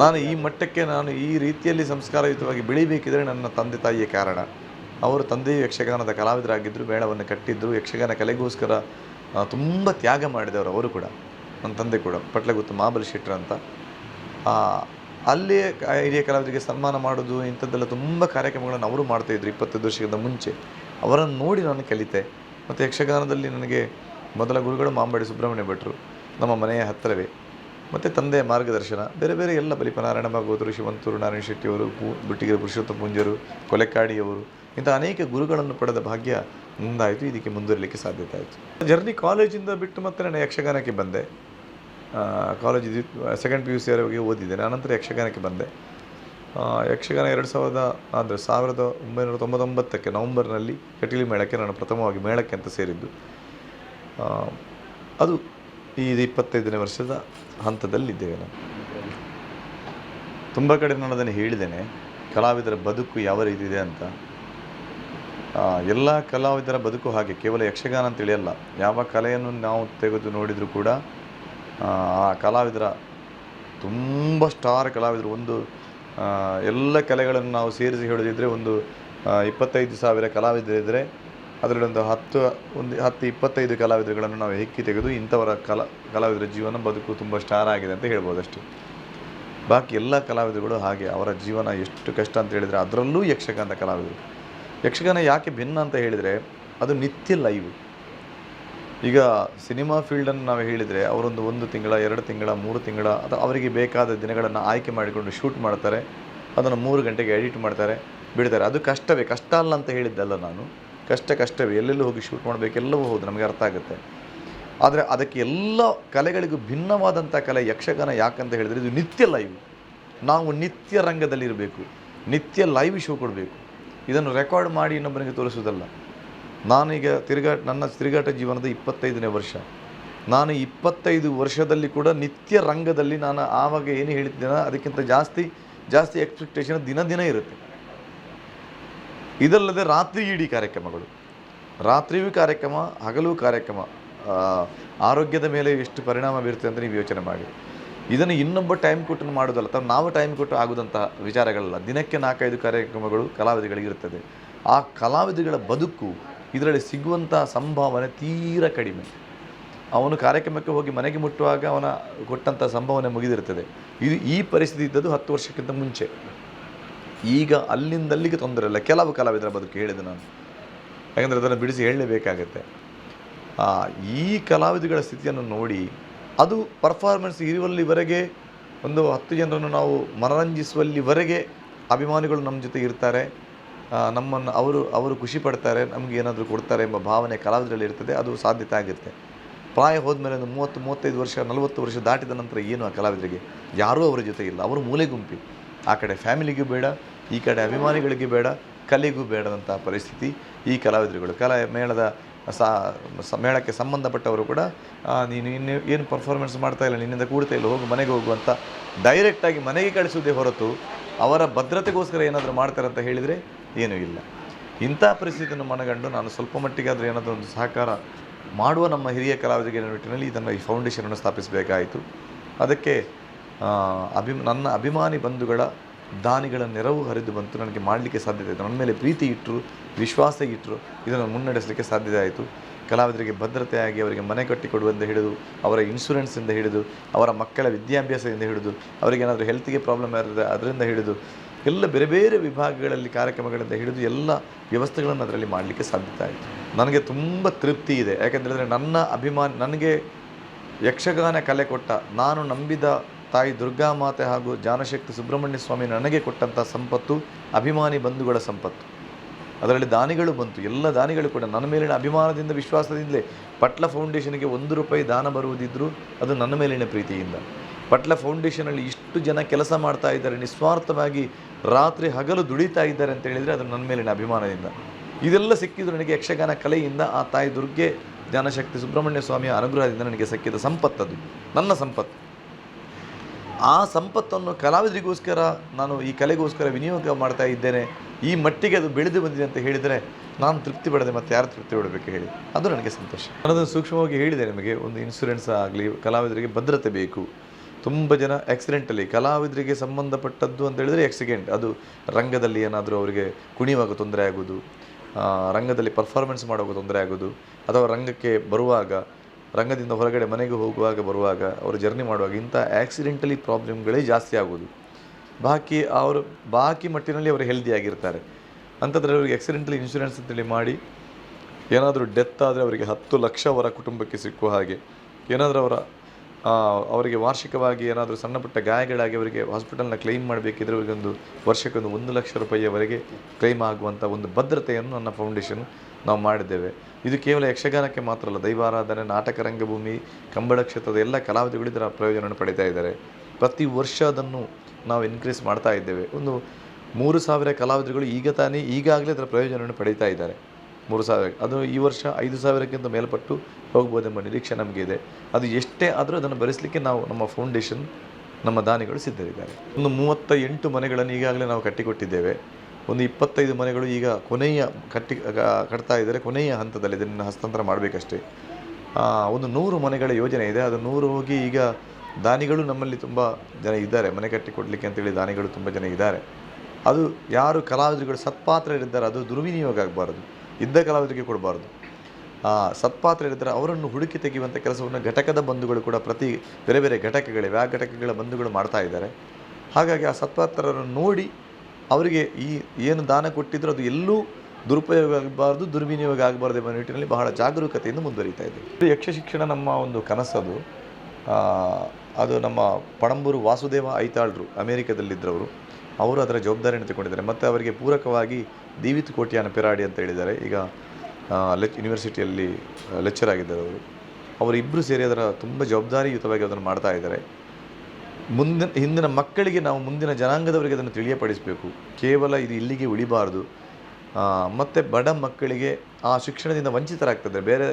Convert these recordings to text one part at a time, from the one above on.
ನಾನು ಈ ಮಟ್ಟಕ್ಕೆ ನಾನು ಈ ರೀತಿಯಲ್ಲಿ ಸಂಸ್ಕಾರಯುತವಾಗಿ ಬೆಳಿಬೇಕಿದ್ರೆ ನನ್ನ ತಂದೆ ತಾಯಿಯ ಕಾರಣ. ಅವರು ತಂದೆಯು ಯಕ್ಷಗಾನದ ಕಲಾವಿದರಾಗಿದ್ದರು ಮೇಳವನ್ನು ಕಟ್ಟಿದ್ದರು ಯಕ್ಷಗಾನ ಕಲೆಗೋಸ್ಕರ ತುಂಬ ತ್ಯಾಗ ಮಾಡಿದವರು ಅವರು ಕೂಡ, ನನ್ನ ತಂದೆ ಕೂಡ, ಪಟ್ಲಗುತ್ತು ಮಾಬಲಿ ಶೆಟ್ಟರ್ ಅಂತ. ಅಲ್ಲಿಯೇ ಹಿರಿಯ ಕಲಾವಿದರಿಗೆ ಸನ್ಮಾನ ಮಾಡೋದು, ಇಂಥದ್ದೆಲ್ಲ ತುಂಬ ಕಾರ್ಯಕ್ರಮಗಳನ್ನು ಅವರು ಮಾಡ್ತಾಯಿದ್ರು ಇಪ್ಪತ್ತೈದು ವರ್ಷಕ್ಕಿಂತ ಮುಂಚೆ. ಅವರನ್ನು ನೋಡಿ ನಾನು ಕಲಿತೆ. ಮತ್ತು ಯಕ್ಷಗಾನದಲ್ಲಿ ನನಗೆ ಮೊದಲ ಗುರುಗಳು ಮಾಂಬಡಿ ಸುಬ್ರಹ್ಮಣ್ಯ ಭಟ್ರು, ನಮ್ಮ ಮನೆಯ ಹತ್ತಿರವೇ. ಮತ್ತು ತಂದೆಯ ಮಾರ್ಗದರ್ಶನ, ಬೇರೆ ಬೇರೆ ಎಲ್ಲ ಬಲಿಪನಾರಾಯಣ ಭಾಗವತರು ಶಿವಂತೂರು ನಾರಾಯಣ ಶೆಟ್ಟಿಯವರು ಪೂ ಬುಟ್ಟಿಗೆರೆ ಪುರುಷೋತ್ತಮ ಪೂಂಜರು ಕೊಲೆಕಾಡಿಯವರು ಇಂಥ ಅನೇಕ ಗುರುಗಳನ್ನು ಪಡೆದ ಭಾಗ್ಯ ಮುಂದಾಯಿತು, ಇದಕ್ಕೆ ಮುಂದುವರಲಿಕ್ಕೆ ಸಾಧ್ಯತೆ ಆಯಿತು. ಜರ್ನಿ ಕಾಲೇಜಿಂದ ಬಿಟ್ಟು ಮತ್ತೆ ನಾನು ಯಕ್ಷಗಾನಕ್ಕೆ ಬಂದೆ. ಕಾಲೇಜ್ ಸೆಕೆಂಡ್ ಪಿ ಯು ಸಿಯವರೆಗೆ ಓದಿದ್ದೇನೆ ಆನಂತರ ಯಕ್ಷಗಾನಕ್ಕೆ ಬಂದೆ. ಯಕ್ಷಗಾನ ಎರಡು ಸಾವಿರದ, ಅಂದರೆ ಸಾವಿರದ ಒಂಬೈನೂರ ತೊಂಬತ್ತೊಂಬತ್ತಕ್ಕೆ ನವಂಬರ್ನಲ್ಲಿ ಕಟೀಲಿ ಮೇಳಕ್ಕೆ ನಾನು ಪ್ರಥಮವಾಗಿ ಮೇಳಕ್ಕೆ ಅಂತ ಸೇರಿದ್ದು. ಅದು ಈ ಇಪ್ಪತ್ತೈದನೇ ವರ್ಷದ ಹಂತದಲ್ಲಿದ್ದೇವೆ ನಾನು ತುಂಬ ಕಡೆ ನಾನು ಅದನ್ನು ಹೇಳಿದ್ದೇನೆ. ಕಲಾವಿದರ ಬದುಕು ಯಾವ ರೀತಿ ಇದೆ ಅಂತ. ಎಲ್ಲ ಕಲಾವಿದರ ಬದುಕು ಹಾಗೆ ಕೇವಲ ಯಕ್ಷಗಾನ ಅಂತ ತಿಳಿಯಲ್ಲ ಯಾವ ಕಲೆಯನ್ನು ನಾವು ತೆಗೆದು ನೋಡಿದರೂ ಕೂಡ ಆ, ಕಲಾವಿದರ ತುಂಬ ಸ್ಟಾರ್ ಕಲಾವಿದರು ಒಂದು ಎಲ್ಲ ಕಲೆಗಳನ್ನು ನಾವು ಸೇರಿಸಿ ಹೇಳಿದ್ರೆ ಒಂದು ಇಪ್ಪತ್ತೈದು ಸಾವಿರ ಕಲಾವಿದರಿದ್ದರೆ ಅದರಲ್ಲಿ ಒಂದು ಹತ್ತು ಒಂದು ಹತ್ತು ಇಪ್ಪತ್ತೈದು ಕಲಾವಿದರುಗಳನ್ನು ನಾವು ಹೆಕ್ಕಿ ತೆಗೆದು ಇಂಥವರ ಕಲಾ, ಕಲಾವಿದರ ಜೀವನ ಬದುಕು ತುಂಬ ಸ್ಟಾರ್ ಆಗಿದೆ ಅಂತ ಹೇಳ್ಬೋದು ಅಷ್ಟೇ ಬಾಕಿ ಎಲ್ಲ ಕಲಾವಿದರುಗಳು ಹಾಗೆ ಅವರ ಜೀವನ ಎಷ್ಟು ಕಷ್ಟ ಅಂತ ಹೇಳಿದರೆ ಅದರಲ್ಲೂ ಯಕ್ಷಗಾನ ಕಲಾವಿದರು. ಯಕ್ಷಗಾನ ಯಾಕೆ ಭಿನ್ನ ಅಂತ ಹೇಳಿದರೆ ಅದು ನಿತ್ಯ ಲೈವ್ ಈಗ ಸಿನಿಮಾ ಫೀಲ್ಡನ್ನು ನಾವು ಹೇಳಿದರೆ ಅವರೊಂದು ಒಂದು ತಿಂಗಳ, ಎರಡು ತಿಂಗಳ, ಮೂರು ತಿಂಗಳ ಅಥವಾ ಅವರಿಗೆ ಬೇಕಾದ ದಿನಗಳನ್ನು ಆಯ್ಕೆ ಮಾಡಿಕೊಂಡು ಶೂಟ್ ಮಾಡ್ತಾರೆ. ಅದನ್ನು ಮೂರು ಗಂಟೆಗೆ ಎಡಿಟ್ ಮಾಡ್ತಾರೆ, ಬಿಡ್ತಾರೆ. ಅದು ಕಷ್ಟವೇ. ಕಷ್ಟ ಅಲ್ಲ ಅಂತ ಹೇಳಿದ್ದಲ್ಲ ನಾನು. ಕಷ್ಟ ಕಷ್ಟವೇ, ಎಲ್ಲೆಲ್ಲೂ ಹೋಗಿ ಶೂಟ್ ಮಾಡಬೇಕೆಲ್ಲವೂ ಹೌದು, ನಮಗೆ ಅರ್ಥ ಆಗುತ್ತೆ. ಆದರೆ ಅದಕ್ಕೆ ಎಲ್ಲ ಕಲೆಗಳಿಗೂ ಭಿನ್ನವಾದಂಥ ಕಲೆ, ಯಕ್ಷಗಾನ ಯಾಕಂತ ಹೇಳಿದರೆ ಇದು ನಿತ್ಯ ಲೈವ್ ನಾವು ನಿತ್ಯ ರಂಗದಲ್ಲಿರಬೇಕು ನಿತ್ಯ ಲೈವ್ ಶೋ ಕೊಡಬೇಕು. ಇದನ್ನು ರೆಕಾರ್ಡ್ ಮಾಡಿ ಇನ್ನೊಬ್ಬನಿಗೆ ತೋರಿಸೋದಲ್ಲ ನಾನೀಗ ತಿರುಗಾಟ ನನ್ನ ತಿರುಗಾಟ ಜೀವನದ ಇಪ್ಪತ್ತೈದನೇ ವರ್ಷ. ನಾನು ಇಪ್ಪತ್ತೈದು ವರ್ಷದಲ್ಲಿ ಕೂಡ ನಿತ್ಯ ರಂಗದಲ್ಲಿ ನಾನು ಆವಾಗ ಏನು ಹೇಳಿದ್ದೇನೋ ಅದಕ್ಕಿಂತ ಜಾಸ್ತಿ ಜಾಸ್ತಿ ಎಕ್ಸ್ಪೆಕ್ಟೇಷನ್ ದಿನ ದಿನ ಇರುತ್ತೆ. ಇದಲ್ಲದೆ ರಾತ್ರಿ ಇಡೀ ಕಾರ್ಯಕ್ರಮಗಳು. ರಾತ್ರಿಯೂ ಕಾರ್ಯಕ್ರಮ, ಹಗಲು ಕಾರ್ಯಕ್ರಮ. ಆರೋಗ್ಯದ ಮೇಲೆ ಎಷ್ಟು ಪರಿಣಾಮ ಬೀರುತ್ತೆ ಅಂತ ನೀವು ಯೋಚನೆ ಮಾಡಿ. ಇದನ್ನು ಇನ್ನೊಬ್ಬ ಟೈಮ್ ಕೊಟ್ಟು ಮಾಡೋದಲ್ಲ ಅಥವಾ ನಾವು ಟೈಮ್ ಕೊಟ್ಟು ಆಗುವಂತಹ ವಿಚಾರಗಳಲ್ಲ. ದಿನಕ್ಕೆ ನಾಲ್ಕೈದು ಕಾರ್ಯಕ್ರಮಗಳು ಕಲಾವಿದಗಳಿಗಿರುತ್ತದೆ ಆ ಕಲಾವಿದಗಳ ಬದುಕು ಇದರಲ್ಲಿ ಸಿಗುವಂತಹ ಸಂಭಾವನೆ ತೀರ ಕಡಿಮೆ. ಅವನು ಕಾರ್ಯಕ್ರಮಕ್ಕೆ ಹೋಗಿ ಮನೆಗೆ ಮುಟ್ಟುವಾಗ ಅವನ ಕೊಟ್ಟಂಥ ಸಂಭಾವನೆ ಮುಗಿದಿರುತ್ತದೆ. ಇದು ಈ ಪರಿಸ್ಥಿತಿ ಇದ್ದದ್ದು ಹತ್ತು ವರ್ಷಕ್ಕಿಂತ ಮುಂಚೆ. ಈಗ ಅಲ್ಲಿಂದಲ್ಲಿಗೆ ತೊಂದರೆ ಇಲ್ಲ. ಕೆಲವು ಕಲಾವಿದರ ಬದುಕು ಹೇಳಿದೆ ನಾನು. ಯಾಕಂದರೆ ಅದನ್ನು ಬಿಡಿಸಿ ಹೇಳಲೇಬೇಕಾಗತ್ತೆ. ಈ ಕಲಾವಿದಗಳ ಸ್ಥಿತಿಯನ್ನು ನೋಡಿ ಅದು ಪರ್ಫಾರ್ಮೆನ್ಸ್ ಇರುವಲ್ಲಿವರೆಗೆ ಒಂದು ಹತ್ತು ಜನರನ್ನು ನಾವು ಮನರಂಜಿಸುವಲ್ಲಿವರೆಗೆ ಅಭಿಮಾನಿಗಳು ನಮ್ಮ ಜೊತೆ ಇರ್ತಾರೆ. ನಮ್ಮನ್ನು ಅವರು ಅವರು ಖುಷಿ ಪಡ್ತಾರೆ, ನಮಗೆ ಏನಾದರೂ ಕೊಡ್ತಾರೆ ಎಂಬ ಭಾವನೆ ಕಲಾವಿದರಲ್ಲಿ ಇರ್ತದೆ, ಅದು ಸಾಧ್ಯತೆ ಆಗಿರುತ್ತೆ ಪ್ರಾಯ ಹೋದ್ಮೇಲೆ ಒಂದು ಮೂವತ್ತು, ಮೂವತ್ತೈದು ವರ್ಷ, ನಲವತ್ತು ವರ್ಷ ದಾಟಿದ ನಂತರ ಏನು ಆ ಕಲಾವಿದರಿಗೆ? ಯಾರೂ ಅವರ ಜೊತೆ ಇಲ್ಲ. ಅವರು ಮೂಲೆ ಗುಂಪಿ ಆ ಕಡೆ ಫ್ಯಾಮಿಲಿಗೂ ಬೇಡ ಈ ಕಡೆ ಅಭಿಮಾನಿಗಳಿಗೆ ಬೇಡ, ಕಲೆಗೂ ಬೇಡದಂತಹ ಪರಿಸ್ಥಿತಿ ಈ ಕಲಾವಿದರುಗಳು. ಕಲಾ ಮೇಳದ ಸಾ ಮೇಳಕ್ಕೆ ಸಂಬಂಧಪಟ್ಟವರು ಕೂಡ ನೀನು ಇನ್ನು ಏನು ಪರ್ಫಾರ್ಮೆನ್ಸ್ ಮಾಡ್ತಾ ಇಲ್ಲ, ನಿನ್ನಿಂದ ಕೂಡ್ತಾ ಇಲ್ಲ, ಹೋಗು, ಮನೆಗೆ ಹೋಗುವಂತ ಡೈರೆಕ್ಟಾಗಿ ಮನೆಗೆ ಕಳಿಸುವುದೇ ಹೊರತು ಅವರ ಭದ್ರತೆಗೋಸ್ಕರ ಏನಾದರೂ ಮಾಡ್ತಾರೆ ಅಂತ ಹೇಳಿದರೆ ಏನೂ ಇಲ್ಲ. ಇಂಥ ಪರಿಸ್ಥಿತಿಯನ್ನು ಮನಗಂಡು ನಾನು ಸ್ವಲ್ಪ ಮಟ್ಟಿಗಾದರೂ ಏನಾದರೂ ಒಂದು ಸಹಕಾರ ಮಾಡುವ ನಮ್ಮ ಹಿರಿಯ ಕಲಾವಿದರಿಗೆ ನಿಟ್ಟಿನಲ್ಲಿ ಇದನ್ನು ಈ ಫೌಂಡೇಶನನ್ನು ಸ್ಥಾಪಿಸಬೇಕಾಯಿತು. ಅದಕ್ಕೆ ಅಭಿ ನನ್ನ ಅಭಿಮಾನಿ ಬಂಧುಗಳ ದಾನಿಗಳ ನೆರವು ಹರಿದು ಬಂತು. ನನಗೆ ಮಾಡಲಿಕ್ಕೆ ಸಾಧ್ಯತೆ ಆಯಿತು ನನ್ನ ಮೇಲೆ ಪ್ರೀತಿ ಇಟ್ಟರು ವಿಶ್ವಾಸ ಇಟ್ಟರು ಇದನ್ನು ಮುನ್ನಡೆಸಲಿಕ್ಕೆ ಸಾಧ್ಯತೆ ಆಯಿತು. ಕಲಾವಿದರಿಗೆ ಭದ್ರತೆಯಾಗಿ ಅವರಿಗೆ ಮನೆ ಕಟ್ಟಿಕೊಡುವಂತ ಹಿಡಿದು, ಅವರ ಇನ್ಶೂರೆನ್ಸಿಂದ ಹಿಡಿದು, ಅವರ ಮಕ್ಕಳ ವಿದ್ಯಾಭ್ಯಾಸದಿಂದ ಹಿಡಿದು, ಅವರಿಗೆ ಏನಾದರೂ ಹೆಲ್ತ್ಗೆ ಪ್ರಾಬ್ಲಮ್ ಇರ್ತದೆ ಅದರಿಂದ ಹಿಡಿದು, ಎಲ್ಲ ಬೇರೆ ಬೇರೆ ವಿಭಾಗಗಳಲ್ಲಿ ಕಾರ್ಯಕ್ರಮಗಳಿಂದ ಹಿಡಿದು ಎಲ್ಲ ವ್ಯವಸ್ಥೆಗಳನ್ನು ಅದರಲ್ಲಿ ಮಾಡಲಿಕ್ಕೆ ಸಾಧ್ಯತೆ ಆಯಿತು. ನನಗೆ ತುಂಬ ತೃಪ್ತಿ ಇದೆ. ಯಾಕೆಂದರೆ ನನ್ನ ಅಭಿಮಾನ, ನನಗೆ ಯಕ್ಷಗಾನ ಕಲೆ ಕೊಟ್ಟ, ನಾನು ನಂಬಿದ ತಾಯಿ ದುರ್ಗಾ ಮಾತೆ ಹಾಗೂ ಜಾನಶಕ್ತಿ ಸುಬ್ರಹ್ಮಣ್ಯ ಸ್ವಾಮಿ ನನಗೆ ಕೊಟ್ಟಂಥ ಸಂಪತ್ತು, ಅಭಿಮಾನಿ ಬಂಧುಗಳ ಸಂಪತ್ತು. ಅದರಲ್ಲಿ ದಾನಿಗಳು ಬಂತು. ಎಲ್ಲ ದಾನಿಗಳು ಕೂಡ ನನ್ನ ಮೇಲಿನ ಅಭಿಮಾನದಿಂದ, ವಿಶ್ವಾಸದಿಂದಲೇ ಪಟ್ಲ ಫೌಂಡೇಶನ್ಗೆ ಒಂದು ರೂಪಾಯಿ ದಾನ ಬರುವುದಿದ್ದರೂ ಅದು ನನ್ನ ಮೇಲಿನ ಪ್ರೀತಿಯಿಂದ. ಪಟ್ಲ ಫೌಂಡೇಶನಲ್ಲಿ ಇಷ್ಟು ಜನ ಕೆಲಸ ಮಾಡ್ತಾ ಇದ್ದಾರೆ, ನಿಸ್ವಾರ್ಥವಾಗಿ ರಾತ್ರಿ ಹಗಲು ದುಡಿತಾ ಇದ್ದಾರೆ ಅಂತ ಹೇಳಿದರೆ ಅದು ನನ್ನ ಮೇಲಿನ ಅಭಿಮಾನದಿಂದ. ಇದೆಲ್ಲ ಸಿಕ್ಕಿದ್ರು ನನಗೆ ಯಕ್ಷಗಾನ ಕಲೆಯಿಂದ ಆ ತಾಯಿ ದುರ್ಗೆ ಜ್ಞಾನಶಕ್ತಿ ಸುಬ್ರಹ್ಮಣ್ಯ ಸ್ವಾಮಿಯ ಅನುಗ್ರಹದಿಂದ ನನಗೆ ಸಿಕ್ಕಿದ ಸಂಪತ್ತದು. ನನ್ನ ಸಂಪತ್ತು. ಆ ಸಂಪತ್ತನ್ನು ಕಲಾವಿದರಿಗೋಸ್ಕರ ನಾನು ಈ ಕಲೆಗೋಸ್ಕರ ವಿನಿಯೋಗ ಮಾಡ್ತಾ ಇದ್ದೇನೆ. ಈ ಮಟ್ಟಿಗೆ ಅದು ಬೆಳೆದು ಬಂದಿದೆ ಅಂತ ಹೇಳಿದರೆ ನಾನು ತೃಪ್ತಿ ಪಡೆದೆ ಮತ್ತು ಯಾರು ತೃಪ್ತಿ ಪಡಬೇಕು ಹೇಳಿ. ಅದು ನನಗೆ ಸಂತೋಷ. ನಾನು ಸೂಕ್ಷ್ಮವಾಗಿ ಹೇಳಿದೆ ನಿಮಗೆ, ಒಂದು ಇನ್ಸೂರೆನ್ಸ್ ಆಗಲಿ, ಕಲಾವಿದರಿಗೆ ಭದ್ರತೆ ಬೇಕು. ತುಂಬ ಜನ ಆಕ್ಸಿಡೆಂಟಲ್ಲಿ ಕಲಾವಿದರಿಗೆ ಸಂಬಂಧಪಟ್ಟದ್ದು ಅಂತ ಹೇಳಿದರೆ ಆಕ್ಸಿಡೆಂಟ್ ಅದು ರಂಗದಲ್ಲಿ ಏನಾದರೂ ಅವರಿಗೆ ಕುಣಿಯುವಾಗ ತೊಂದರೆ ಆಗೋದು ರಂಗದಲ್ಲಿ ಪರ್ಫಾರ್ಮೆನ್ಸ್ ಮಾಡುವಾಗ ತೊಂದರೆ ಆಗೋದು, ಅಥವಾ ರಂಗಕ್ಕೆ ಬರುವಾಗ ರಂಗದಿಂದ ಹೊರಗಡೆ ಮನೆಗೆ ಹೋಗುವಾಗ, ಬರುವಾಗ, ಅವರು ಜರ್ನಿ ಮಾಡುವಾಗ ಇಂಥ ಆ್ಯಕ್ಸಿಡೆಂಟಲಿ ಪ್ರಾಬ್ಲಮ್ಗಳೇ ಜಾಸ್ತಿ ಆಗೋದು. ಬಾಕಿ ಅವರು, ಬಾಕಿ ಮಟ್ಟಿನಲ್ಲಿ ಅವರು ಹೆಲ್ದಿ ಆಗಿರ್ತಾರೆ. ಅಂಥದ್ರಲ್ಲಿ ಅವರಿಗೆ ಆಕ್ಸಿಡೆಂಟಲಿ ಇನ್ಶೂರೆನ್ಸ್ ಅಂತೇಳಿ ಮಾಡಿ, ಏನಾದರೂ ಡೆತ್ ಆದರೆ ಅವರಿಗೆ ಹತ್ತು ಲಕ್ಷ ಅವರ ಕುಟುಂಬಕ್ಕೆ ಸಿಕ್ಕುವ ಹಾಗೆ, ಏನಾದರೂ ಅವರ ಅವರಿಗೆ ವಾರ್ಷಿಕವಾಗಿ ಏನಾದರೂ ಸಣ್ಣ ಪುಟ್ಟ ಗಾಯಗಳಾಗಿ ಅವರಿಗೆ ಹಾಸ್ಪಿಟಲ್ನ ಕ್ಲೈಮ್ ಮಾಡಬೇಕಿದ್ರೆ ಅವರಿಗೊಂದು ವರ್ಷಕ್ಕೊಂದು ಒಂದು ಲಕ್ಷ ರೂಪಾಯಿಯವರೆಗೆ ಕ್ಲೈಮ್ ಆಗುವಂಥ ಒಂದು ಭದ್ರತೆಯನ್ನು ನನ್ನ ಫೌಂಡೇಶನ್ ನಾವು ಮಾಡಿದ್ದೇವೆ. ಇದು ಕೇವಲ ಯಕ್ಷಗಾನಕ್ಕೆ ಮಾತ್ರ ಅಲ್ಲ, ದೈವಾರಾಧನೆ, ನಾಟಕ ರಂಗಭೂಮಿ, ಕಂಬಳ ಕ್ಷೇತ್ರದ ಎಲ್ಲ ಕಲಾವಿದಗಳು ಇದರ ಪ್ರಯೋಜನವನ್ನು ಪಡಿತಾ ಇದ್ದಾರೆ. ಪ್ರತಿ ವರ್ಷ ಅದನ್ನು ನಾವು ಇನ್ಕ್ರೀಸ್ ಮಾಡ್ತಾ ಇದ್ದೇವೆ. ಒಂದು ಮೂರು ಸಾವಿರ ಕಲಾವಿದರುಗಳು ಈಗ ತಾನೇ ಈಗಾಗಲೇ ಅದರ ಪ್ರಯೋಜನವನ್ನು ಪಡೀತಾ ಇದ್ದಾರೆ. ಮೂರು ಸಾವಿರ, ಅದು ಈ ವರ್ಷ ಐದು ಸಾವಿರಕ್ಕಿಂತ ಮೇಲ್ಪಟ್ಟು ಹೋಗ್ಬೋದೆಂಬ ನಿರೀಕ್ಷೆ ಇದೆ. ಅದು ಎಷ್ಟೇ ಆದರೂ ಅದನ್ನು ಭರಿಸಲಿಕ್ಕೆ ನಾವು ನಮ್ಮ ಫೌಂಡೇಶನ್ ನಮ್ಮ ದಾನಿಗಳು ಸಿದ್ಧರಿದ್ದಾರೆ. ಒಂದು ಮೂವತ್ತ ಎಂಟು ಮನೆಗಳನ್ನು ಈಗಾಗಲೇ ನಾವು ಕಟ್ಟಿಕೊಟ್ಟಿದ್ದೇವೆ. ಒಂದು ಇಪ್ಪತ್ತೈದು ಮನೆಗಳು ಈಗ ಕೊನೆಯ ಕಟ್ಟಿ ಕಟ್ತಾ ಇದ್ದಾರೆ, ಕೊನೆಯ ಹಂತದಲ್ಲಿ ಇದನ್ನು ಹಸ್ತಾಂತರ ಮಾಡಬೇಕಷ್ಟೇ. ಒಂದು ನೂರು ಮನೆಗಳ ಯೋಜನೆ ಇದೆ. ಅದು ನೂರು ಹೋಗಿ ಈಗ ದಾನಿಗಳು ನಮ್ಮಲ್ಲಿ ತುಂಬ ಜನ ಇದ್ದಾರೆ. ಮನೆ ಕಟ್ಟಿ ಕೊಡಲಿಕ್ಕೆ ಅಂತೇಳಿ ದಾನಿಗಳು ತುಂಬ ಜನ ಇದ್ದಾರೆ. ಅದು ಯಾರು ಕಲಾವಿದರುಗಳು ಸತ್ಪಾತ್ರರಿದ್ದಾರೆ ಅದು ದುರ್ವಿನಿಯೋಗ ಆಗಬಾರದು. ಇದ್ದ ಕಲಾವಿದರಿಗೆ ಕೊಡಬಾರ್ದು. ಸತ್ಪಾತ್ರರಿದ್ದರೆ ಅವರನ್ನು ಹುಡುಕಿ ತೆಗೆಯುವಂಥ ಕೆಲಸವನ್ನು ಘಟಕದ ಬಂಧುಗಳು ಕೂಡ ಪ್ರತಿ ಬೇರೆ ಬೇರೆ ಘಟಕಗಳಿವೆ. ಆ ಘಟಕಗಳ ಬಂಧುಗಳು ಮಾಡ್ತಾ ಇದ್ದಾರೆ. ಹಾಗಾಗಿ ಆ ಸತ್ಪಾತ್ರರನ್ನು ನೋಡಿ ಅವರಿಗೆ ಈ ಏನು ದಾನ ಕೊಟ್ಟಿದ್ರು ಅದು ಎಲ್ಲೂ ದುರುಪಯೋಗ ಆಗಬಾರ್ದು ದುರ್ವಿನಿಯೋಗ ಆಗಬಾರ್ದು ಎಂಬ ನಿಟ್ಟಿನಲ್ಲಿ ಬಹಳ ಜಾಗರೂಕತೆಯಿಂದ ಮುಂದುವರಿತಾ ಇದೆ. ಯಕ್ಷ ಶಿಕ್ಷಣ ನಮ್ಮ ಒಂದು ಕನಸದು. ಅದು ನಮ್ಮ ಪಣಂಬೂರು ವಾಸುದೇವ ಐತಾಳ್ರು ಅಮೇರಿಕದಲ್ಲಿದ್ದರವರು. ಅವರು ಅದರ ಜವಾಬ್ದಾರಿಯನ್ನು ತಗೊಂಡಿದ್ದಾರೆ ಮತ್ತು ಅವರಿಗೆ ಪೂರಕವಾಗಿ ದೀವಿತ್ ಕೋಟ್ಯಾನ ಪಿರಾಡಿ ಅಂತ ಹೇಳಿದ್ದಾರೆ. ಈಗ ಲೆಚ್ ಯೂನಿವರ್ಸಿಟಿಯಲ್ಲಿ ಲೆಕ್ಚರ್ ಆಗಿದ್ದಾರೆ ಅವರು ಅವರಿಬ್ಬರು ಸೇರಿ ಅದರ ತುಂಬ ಜವಾಬ್ದಾರಿಯುತವಾಗಿ ಅದನ್ನು ಮಾಡ್ತಾ ಇದ್ದಾರೆ. ಮುಂದಿನ, ಹಿಂದಿನ ಮಕ್ಕಳಿಗೆ ನಾವು ಮುಂದಿನ ಜನಾಂಗದವರಿಗೆ ಅದನ್ನು ತಿಳಿಯಪಡಿಸಬೇಕು. ಕೇವಲ ಇದು ಇಲ್ಲಿಗೆ ಉಳಿಬಾರ್ದು. ಮತ್ತು ಬಡ ಮಕ್ಕಳಿಗೆ ಆ ಶಿಕ್ಷಣದಿಂದ ವಂಚಿತರಾಗ್ತದೆ ಬೇರೆ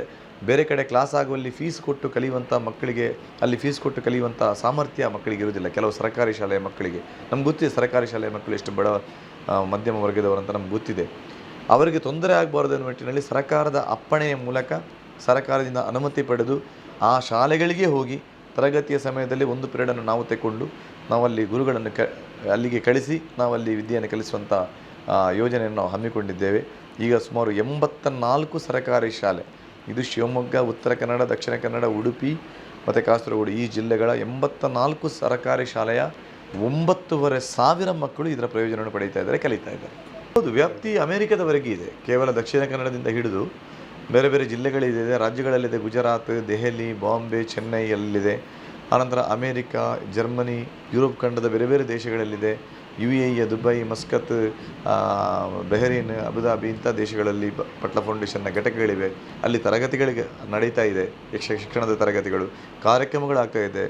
ಬೇರೆ ಕಡೆ ಕ್ಲಾಸ್ ಆಗುವಲ್ಲಿ ಫೀಸ್ ಕೊಟ್ಟು ಕಲಿಯುವಂಥ ಮಕ್ಕಳಿಗೆ, ಅಲ್ಲಿ ಫೀಸ್ ಕೊಟ್ಟು ಕಲಿಯುವಂಥ ಸಾಮರ್ಥ್ಯ ಮಕ್ಕಳಿಗೆ ಇರುವುದಿಲ್ಲ. ಕೆಲವು ಸರ್ಕಾರಿ ಶಾಲೆಯ ಮಕ್ಕಳಿಗೆ. ನಮ್ಗೆ ಗೊತ್ತಿದೆ ಸರ್ಕಾರಿ ಶಾಲೆಯ ಮಕ್ಕಳು ಎಷ್ಟು ಬಡ ಮಧ್ಯಮ ವರ್ಗದವರು ಅಂತ ನಮ್ಗೆ ಗೊತ್ತಿದೆ. ಅವರಿಗೆ ತೊಂದರೆ ಆಗಬಾರ್ದು ಅನ್ನೋ ನಿಟ್ಟಿನಲ್ಲಿ ಸರ್ಕಾರದ ಅಪ್ಪಣೆಯ ಮೂಲಕ, ಸರ್ಕಾರದಿಂದ ಅನುಮತಿ ಪಡೆದು ಆ ಶಾಲೆಗಳಿಗೆ ಹೋಗಿ ತರಗತಿಯ ಸಮಯದಲ್ಲಿ ಒಂದು ಪಿರಿಯಡನ್ನು ನಾವು ತೆಕ್ಕೊಂಡು ನಾವಲ್ಲಿ ಗುರುಗಳನ್ನು ಕ, ಅಲ್ಲಿಗೆ ಕಳಿಸಿ ನಾವಲ್ಲಿ ವಿದ್ಯೆಯನ್ನು ಕಲಿಸುವಂಥ ಯೋಜನೆಯನ್ನು ನಾವು ಹಮ್ಮಿಕೊಂಡಿದ್ದೇವೆ. ಈಗ ಸುಮಾರು ಎಂಬತ್ತ ನಾಲ್ಕು ಸರ್ಕಾರಿ ಶಾಲೆ, ಇದು ಶಿವಮೊಗ್ಗ, ಉತ್ತರ ಕನ್ನಡ, ದಕ್ಷಿಣ ಕನ್ನಡ, ಉಡುಪಿ ಮತ್ತು ಕಾಸರಗೋಡು, ಈ ಜಿಲ್ಲೆಗಳ ಎಂಬತ್ತ ನಾಲ್ಕು ಸರ್ಕಾರಿ ಶಾಲೆಯ ಒಂಬತ್ತೂವರೆ ಸಾವಿರ ಮಕ್ಕಳು ಇದರ ಪ್ರಯೋಜನವನ್ನು ಪಡೀತಾ ಇದ್ದಾರೆ ಕಲಿತಾ ಇದ್ದಾರೆ. ಹೌದು, ವ್ಯಾಪ್ತಿ ಅಮೆರಿಕದವರೆಗೆ ಇದೆ. ಕೇವಲ ದಕ್ಷಿಣ ಕನ್ನಡದಿಂದ ಹಿಡಿದು ಬೇರೆ ಬೇರೆ ಜಿಲ್ಲೆಗಳಿದೆ ರಾಜ್ಯಗಳಲ್ಲಿದೆ. ಗುಜರಾತ್, ದೆಹಲಿ, ಬಾಂಬೆ ಚೆನ್ನೈ ಅಲ್ಲಿದೆ ಆನಂತರ ಅಮೇರಿಕಾ, ಜರ್ಮನಿ, ಯುರೋಪ್ ಖಂಡದ ಬೇರೆ ಬೇರೆ ದೇಶಗಳಲ್ಲಿದೆ. U A ಇಯ Dubai, Muscat Bahrain, Abu Dhabi ಇಂಥ ದೇಶಗಳಲ್ಲಿ ಪಟ್ಲ ಫೌಂಡೇಶನ್ನ ಘಟಕಗಳಿವೆ. ಅಲ್ಲಿ ತರಗತಿಗಳಿಗೆ ನಡೀತಾ ಇದೆ ಯಕ್ಷ, ಶಿಕ್ಷಣದ ತರಗತಿಗಳು. ಕಾರ್ಯಕ್ರಮಗಳಾಗ್ತಾ ಇದೆ.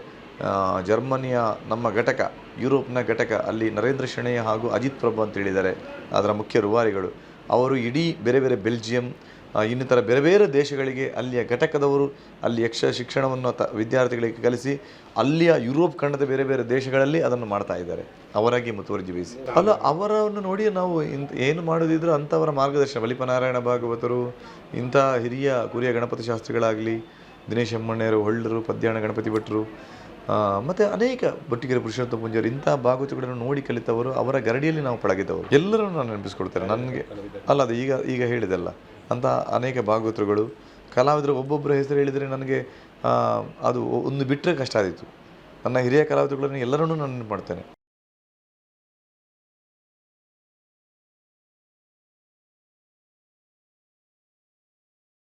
ಜರ್ಮನಿಯ ನಮ್ಮ ಘಟಕ ಯುರೋಪ್ನ ಘಟಕ, ಅಲ್ಲಿ ನರೇಂದ್ರ ಶೆಣೆಯ ಹಾಗೂ ಅಜಿತ್ ಪ್ರಭು ಅಂತ ಹೇಳಿದ್ದಾರೆ. ಅದರ ಮುಖ್ಯ ರೂವಾರಿಗಳು. ಅವರು ಇಡೀ ಬೇರೆ ಬೇರೆ ಬೆಲ್ಜಿಯಂ ಇನ್ನಿತರ ಬೇರೆ ಬೇರೆ ದೇಶಗಳಿಗೆ ಅಲ್ಲಿಯ ಘಟಕದವರು ಅಲ್ಲಿ ಯಕ್ಷ ಶಿಕ್ಷಣವನ್ನು ತ ವಿದ್ಯಾರ್ಥಿಗಳಿಗೆ ಕಲಿಸಿ ಅಲ್ಲಿಯ ಯುರೋಪ್ ಖಂಡದ ಬೇರೆ ಬೇರೆ ದೇಶಗಳಲ್ಲಿ ಅದನ್ನು ಮಾಡ್ತಾ ಇದ್ದಾರೆ. ಅವರಾಗಿ ಮುತುವರ್ಜಿ ವಹಿಸಿ. ಅಲ್ಲ, ಅವರನ್ನು ನೋಡಿ ನಾವು ಇಂತ ಏನು ಮಾಡೋದಿದ್ರು ಅಂಥವರ ಮಾರ್ಗದರ್ಶನ. ಬಲಿಪನಾರಾಯಣ ಭಾಗವತರು, ಇಂಥ ಹಿರಿಯ ಕುರಿಯ ಗಣಪತಿ ಶಾಸ್ತ್ರಿಗಳಾಗಲಿ, ದಿನೇಶ್ ಎಮ್ಮಣ್ಣರು, ಹೊಳ್ಳರು, ಪದ್ಯಾಣ ಗಣಪತಿ ಭಟ್ರು ಮತ್ತು ಮತ್ತೆ ಅನೇಕ ಬಟ್ಟಿಗೆರೆ ಪುರುಷೋತ್ತಮ ಪುಂಜರು ಇಂಥ ಭಾಗವತಗಳನ್ನು ನೋಡಿ ಕಲಿತವರು, ಅವರ ಗರಡಿಯಲ್ಲಿ ನಾವು ಪಳಗಿದವರು. ಎಲ್ಲರನ್ನು ನಾನು ನೆನಪಿಸ್ಕೊಡ್ತೇನೆ ನನಗೆ. ಅಲ್ಲ, ಅದು ಈಗ ಈಗ ಹೇಳಿದೆಲ್ಲ. ಅಂತ ಅನೇಕ ಭಾಗವತರುಗಳು, ಕಲಾವಿದರು ಒಬ್ಬೊಬ್ಬರ ಹೆಸರು ಹೇಳಿದರೆ ನನಗೆ ಅದು ಒಂದು ಬಿಟ್ಟರೆ ಕಷ್ಟ ಆದಿತ್ತು ನನ್ನ ಹಿರಿಯ ಕಲಾವಿದರುಗಳನ್ನು ಎಲ್ಲರನ್ನೂ ನಾನು ನೆನಪು ಮಾಡ್ತೇನೆ.